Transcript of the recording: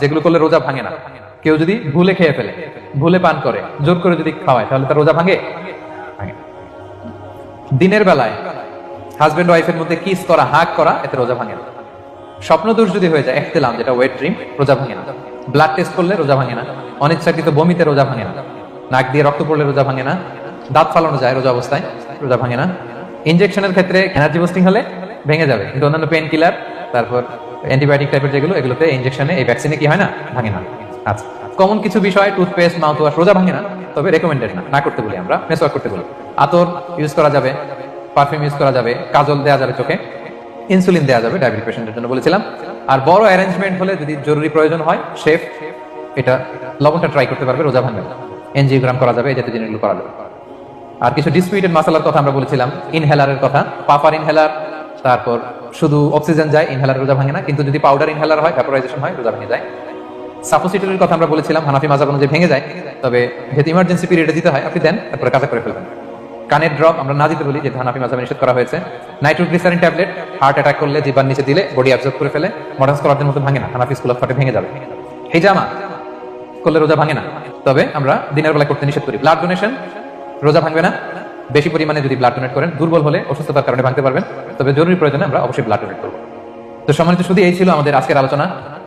যেগুলো করলে রোজা ভাঙে না। কেউ যদি ভুলে খেয়ে ফেলে, ভুলে পান করে, জোর করে যদি খাওয়ায়, তাহলে তার রোজা ভাঙে? দিনের বেলায় হাজবেন্ড ওয়াইফের মধ্যে কিস করা হাক করা, এতে রোজা ভাঙে না। স্বপ্ন দোষ যদি হয়ে যায় একতেলাম যেটা ওয়েট ড্রিম রোজা ভাঙে না। ব্লাড টেস্ট করলে রোজা ভাঙে না। অনিচ্ছাকৃত বমিতে রোজা ভাঙে না। নাক দিয়ে রক্ত পড়লে রোজা ভাঙে না। দাঁত ফালানো যায় রোজা অবস্থায়, রোজা ভাঙে না। ইনজেকশনের ক্ষেত্রে এনার্জি বুস্টিং হলে ভেঙে যাবে। কিন্তু অন্যান্য পেন কিলার তারপর অ্যান্টিবায়োটিক টাইপের যেগুলো, এগুলোতে ইনজেকশনে এই ভ্যাকসিনে কি হয় না? ভাঙে না। আচ্ছা। কমন কিছু বিষয় টুথপেস্ট মাউথ ওয়াশ রোজা ভাঙে না, তবে রেকমেন্ডেড না। না করতে বলি আমরা মেসওয়াক করতে বলি। আতর ইউজ করা যাবে পারফিউম ইউজ করা যাবে, কাজল দেওয়া যাবে চোখে ইনসুলিন দেওয়া যাবে ডায়াবেটিক পেশেন্টের জন্য বলেছিলাম। আর বড় অ্যারেঞ্জমেন্ট হলে যদি জরুরি প্রয়োজন হয় শেফ এটা লবণটা ট্রাই করতে পারবে, রোজা ভাঙবে এনজিওগ্রাম করা যাবে, এই জাতীয় জিনিসগুলো করা যাবে। আর কিছু ডিসপিউটেড মাসালার কথা আমরা বলেছিলাম ইনহেলারের কথা, পাপার ইনহেলার তারপর শুধু অক্সিজেন যায় ইনহেলার রোজা ভাঙে না, কিন্তু যদি পাউডার ইনহেলার হয় ভ্যাপোরাইজেশন হয়, রোজা ভেঙে যায়। সাপোসিটরির কথা আমরা বলেছিলাম, হানাফি মাজাব অনুযায়ী ভেঙে যায়, তবে যেহেতু ইমার্জেন্সি পিরিয়ডে দিতে হয়, আপনি দেন, তারপরে কাজা করে ফেলবেন। কানের ড্রপ আমরা না দিতে বলি যেটা হানাফি মাজাবে নিষেধ করা হয়েছে। নাইট্রোগ্লিসারিন ট্যাবলেট হার্ট অ্যাটাক করলে জিবার নিচে দিলে বডি অ্যাবজর্ব করে ফেলে মডার্ন স্কলারদের মতো ভাঙে না, হানাফি স্কুল অফ ভেঙে যাবে। এই জামা করলে রোজা ভাঙে না, তবে আমরা দিনের বেলা করতে নিষেধ করি। ব্লাড ডোনেশন রোজা ভাঙবে না। বেশি পরিমাণে যদি ব্লাড ডোনেট করেন, দুর্বল হলে অসুস্থতার কারণে ভাঙতে পারবেন। তবে জরুরি প্রয়োজনে আমরা অবশ্যই ব্লাড ডোনেট করব। তো সম্মানিত শুধু এই ছিল আমাদের আজকের আলোচনা।